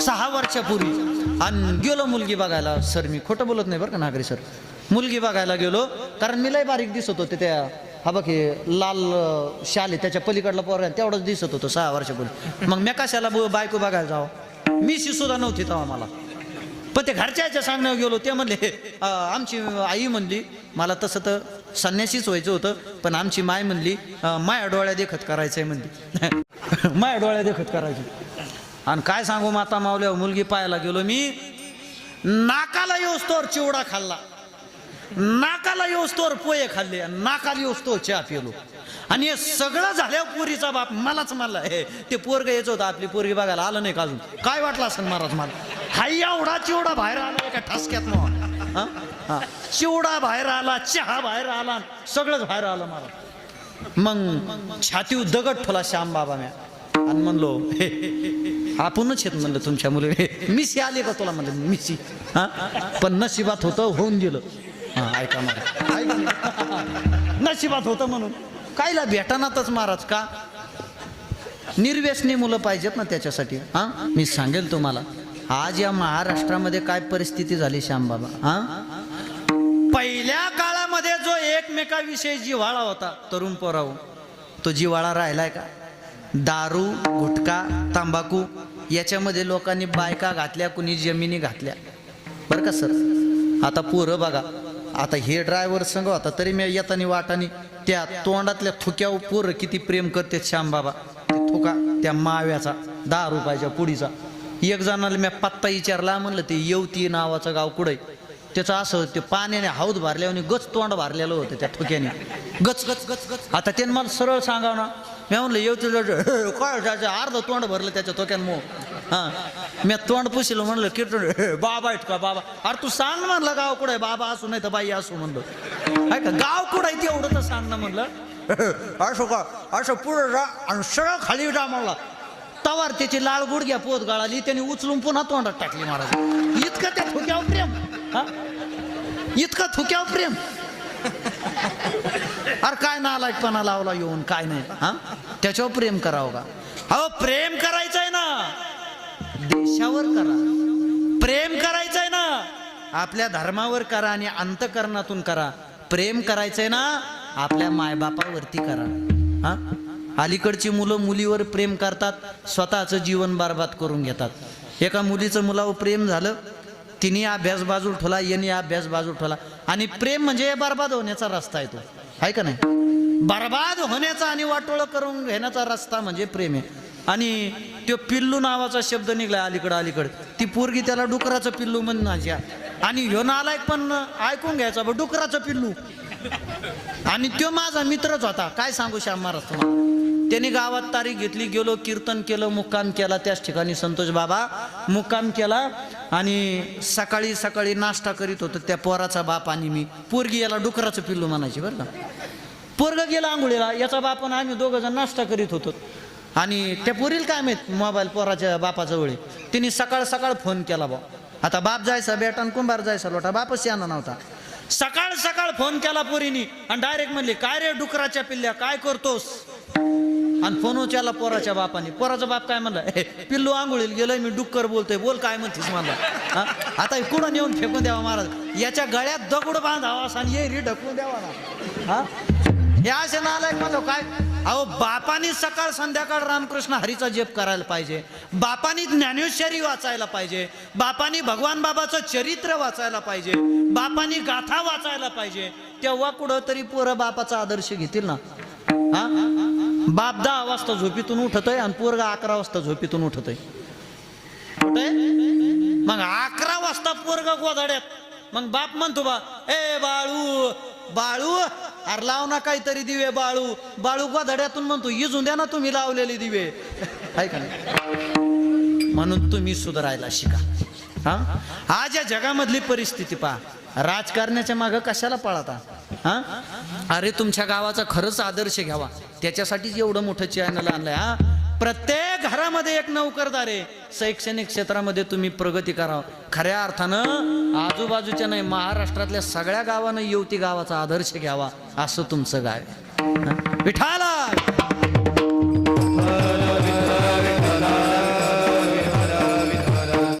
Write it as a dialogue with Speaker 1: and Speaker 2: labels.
Speaker 1: सहा वर्षापूर्वी. आणि गेलो मुलगी बघायला. सर मी खोटं बोलत नाही बरं का नागरी सर? मुलगी बघायला गेलो कारण मी लय बारीक दिसत होते त्या हा बघ हे लाल शाले शाल आहे त्याच्या पलीकडला पोर तेवढंच दिसत होतं सहा वर्षापूर्वी. मग मी कशाला ब- बायको बघायला जावं? मी सुद्धा नव्हती तेव्हा मला. पण ते घरच्याच्या सांगण्यावर गेलो ते म्हणले आमची आई म्हणली मला तसं तर संन्यासीच व्हायचं होतं पण आमची माय म्हणली माया डोळ्या देखत करायचंय म्हणली. माया डोळ्या देखत करायची. आणि काय सांगू माता मावल्या मुलगी पाहायला गेलो मी. नाकाला येऊस्तोवर चिवडा खाल्ला. नाकाला येऊस्तोवर पोहे खाल्ले नाकाला येऊस तो चहा पिलो. आणि हे सगळं झाल्यावर पोरीचा बाप मलाच मला हे ते पोरग यायचं होतं आपली पोरगी बघायला आलं नाही काजून काय वाटलं असं महाराज मला? हा एवढा चिवडा बाहेर आला एका ठसक्यात मग. चिवडा बाहेर आला चहा बाहेर आला सगळंच बाहेर आलं मला. मग छातीव दगड ठोला श्याम बाबा म्या. आणि म्हणलो हे, आपणच येत म्हणलं तुमच्या मुली. मिसी आली का तुला म्हणलं मिसी हा? पण नशिबात होतं होऊन गेलं. हा ऐका मला ऐका नशिबात होतं म्हणून. कायला भेटानातच महाराज का? निर्व्यसनी मुलं पाहिजेत ना त्याच्यासाठी. हा? मी सांगेल तुम्हाला. आज या महाराष्ट्रामध्ये काय परिस्थिती झाली श्यामबाबा हा? पहिल्या काळामध्ये जो एकमेकाविषयी जिव्हाळा होता तरुण पोराव तो जिव्हाळा राहिलाय का? दारू गुटखा तंबाखू याच्यामध्ये लोकांनी बायका घातल्या कुणी जमिनी घातल्या. बरं का सर? आता पोरं बघा. आता हे ड्रायव्हर संग होता तरी मी येतानी वाटानी त्या तोंडातल्या थुक्यावर पोरं किती प्रेम करते श्यामबाबा. बाबा थुका त्या माव्याचा दहा रुपयाच्या पुडीचा एक जणाला मी पत्ता विचारला म्हणलं ते येवती नावाचं गाव कुठं आहे? त्याचं असं ते पाण्याने हौद भरल्याने गच तोंड भरलेलं होतं त्या ठोक्याने गच गच गच गच. आता त्याने मला सरळ सांगाव ना मी म्हणलं येऊ जायचं काय जायचं अर्ध तोंड भरलं त्याच्या थोक्यान मो हां. मी तोंड पुशील म्हणलं किटून बाबा आहेत का बाबा? अरे तू सांग म्हणलं गाव कुठं आहे? बाबा असू नाही तर बाई असू म्हणलं. आहे का? गाव कुठं आहे तेवढं तर सांग ना म्हणलं. असो का? असं पुढं जा आणि सगळं खाली जा म्हणला. तवार त्याची लाळ गुडघ्या पोत गाळाली त्याने उचलून पुन्हा तोंडात टाकली महाराज. इतकं त्या थुक्यावर प्रेम. हा? इतकं थुक्यावर प्रेम. अरे काय नालायकपणा लावला येऊन काय नाही. हा? त्याच्यावर प्रेम करावं का हो अहो प्रेम करायचंय ना. देशावर करा. प्रेम करायचंय ना. आपल्या धर्मावर करा आणि अंतकरणातून करा. प्रेम करायचंय ना आपल्या मायबापावरती करा. हा? अलीकडची मुलं मुलीवर प्रेम करतात स्वतःचं जीवन बरबाद करून घेतात. एका मुलीचं मुलावर प्रेम झालं तिने अभ्यास बाजू ठेवला यांनी अभ्यास बाजू ठेवला. आणि प्रेम म्हणजे बरबाद होण्याचा रस्ता आहे तो. आहे का नाही? बरबाद होण्याचा आणि वाटोळं करून घेण्याचा रस्ता म्हणजे प्रेम आहे. आणि तो पिल्लू नावाचा शब्द निघला अलीकडं अलीकडं. ती पोरगी त्याला डुकराचं पिल्लू म्हणायच्या आणि ह्यो नालायक पण ऐकून घ्यायचा बा डुकराचं पिल्लू. आणि तो माझा मित्रच होता. काय सांगू श्याम महाराज तुम्हाला? त्यांनी गावात तारीख घेतली गेलो कीर्तन केलं मुक्काम केला. त्याच ठिकाणी संतोष बाबा मुक्काम केला आणि सकाळी सकाळी नाश्ता करीत होतो त्या पोराचा बाप आणि मी. पोरगी याला डुकराचं पिल्लू म्हणायची बरं का? पोरग गेला आंघोळीला याचा बाप आणि आम्ही दोघं जण नाश्ता करीत होतो. आणि त्या पोरील काय माहीत मोबाईल पोराच्या बापाजवळ तिने सकाळ सकाळ फोन केला बा आता बाप जायचा बेटा आणि कुंभार जायचा लोटा बापच याना नव्हता. सकाळ सकाळ फोन केला पोरीनी आणि डायरेक्ट म्हणली काय रे डुकराच्या पिल्ल्या काय करतोस? आणि फोन उचलला पोराच्या बापाने. पोराचा बाप काय म्हणला पिल्लू आंघोळीला गेलोय मी डुक्कर बोलतोय बोल काय म्हणतेस मला आता कुठं नेऊन फेकून द्यावा महाराज? याच्या गळ्यात दगड बांधावा असं आणि ये ढकून द्यावा ना. हा? हे असे नालायक माझं काय? अहो बापानी सकाळ संध्याकाळ रामकृष्ण हरीचा जप करायला पाहिजे. बापानी ज्ञानेश्वरी वाचायला पाहिजे. बापानी भगवान बाबाचं चरित्र वाचायला पाहिजे. बापानी गाथा वाचायला पाहिजे. तेव्हा कुठं तरी पोरं बापाचा आदर्श घेतील ना. हा? बाप दहा वाजता झोपीतून उठतोय आणि पोरगा अकरा वाजता झोपीतून उठतोय. मग अकरा वाजता पोरगा गोधाड्यात. मग बाप म्हणतो बा ए बाळू बाळू अरे लाव ना काहीतरी दिवे बाळू. बाळू गोधाड्यातून म्हणतो इजून द्या ना तुम्ही लावलेले दिवे. आहे का नाही? म्हणून तुम्ही सुधारायला शिका. हा? आज या जगामधली परिस्थिती पहा. राजकारण्याच्या मागं कशाला पळता? हा? अरे तुमच्या गावाचा खरंच आदर्श घ्यावा. त्याच्यासाठीच एवढं मोठं चॅनल आणलंय हा? प्रत्येक घरामध्ये एक नोकरदार आहे. शैक्षणिक क्षेत्रामध्ये तुम्ही प्रगती करावं. खऱ्या अर्थानं आजूबाजूच्या नाही महाराष्ट्रातल्या सगळ्या गावानं युवती गावाचा आदर्श घ्यावा असं तुमचं गाव विठाला